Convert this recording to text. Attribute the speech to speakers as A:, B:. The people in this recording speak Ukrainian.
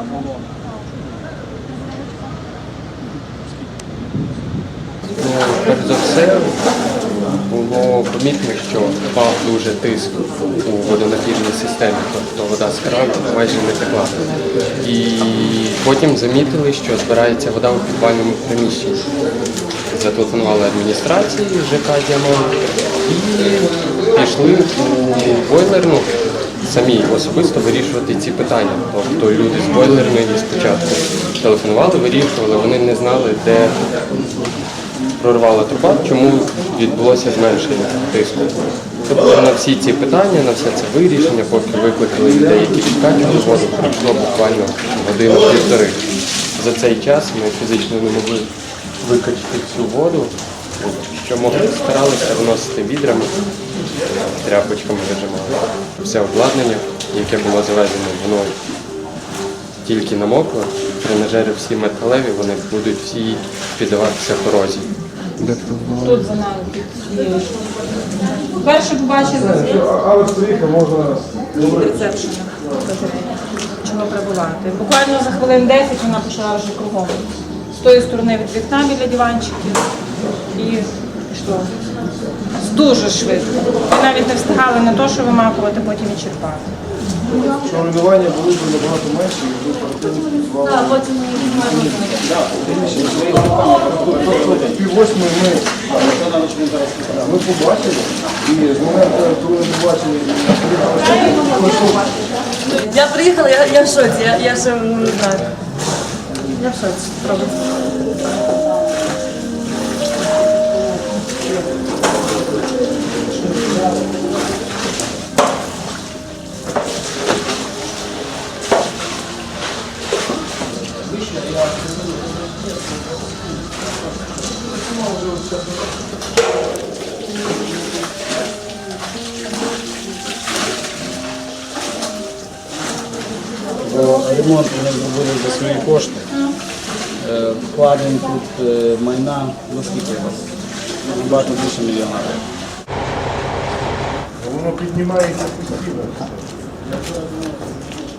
A: Ну, перш за все, було помітно, що впав дуже тиск у водонапірній системі, тобто вода з крану майже не текла. І потім замітили, що збирається вода у підвальному приміщенні. Зателефонували адміністрації ЖК Діамон і пішли у бойлерну самі особисто вирішувати ці питання. Тобто люди з бойлерної спочатку телефонували, вирішували, вони не знали, де прорвала труба, чому відбулося зменшення тиску. Тобто на всі ці питання, на все це вирішення, поки викликали людей, які відкачували воду, пройшло буквально годину-півтори. За цей час ми фізично не могли викачати всю воду. Що могли, старалися виносити відрами, тряпочками вижимали. Все обладнання, яке було завезено, воно тільки намокло. Тренажери всі металеві, вони будуть всі піддаватися корозії.
B: Тут за нами під цією. Перше побачили рецепшена чого прибувати. Буквально за хвилин 10 вона почала вже кругом. З тої сторони від вікна біля диванчиків і пішло. Дуже швидко. Ми навіть не встигали не то, що вимакувати, потім і черпати.
C: Що руйнування були б набагато менше, якби оперативно працювали. Пів восьмої ми, ми побачили, і з моменту, коли ми побачили,
D: Я приїхала, я, я в шоці, я, я ще не знаю. Я в шоці, правда.
E: Ремонт вони зробили за свої кошти. Е, Вкладень тут е, майна, ну скільки у вас? Набагато більше мільйона
C: воно піднімається постійно.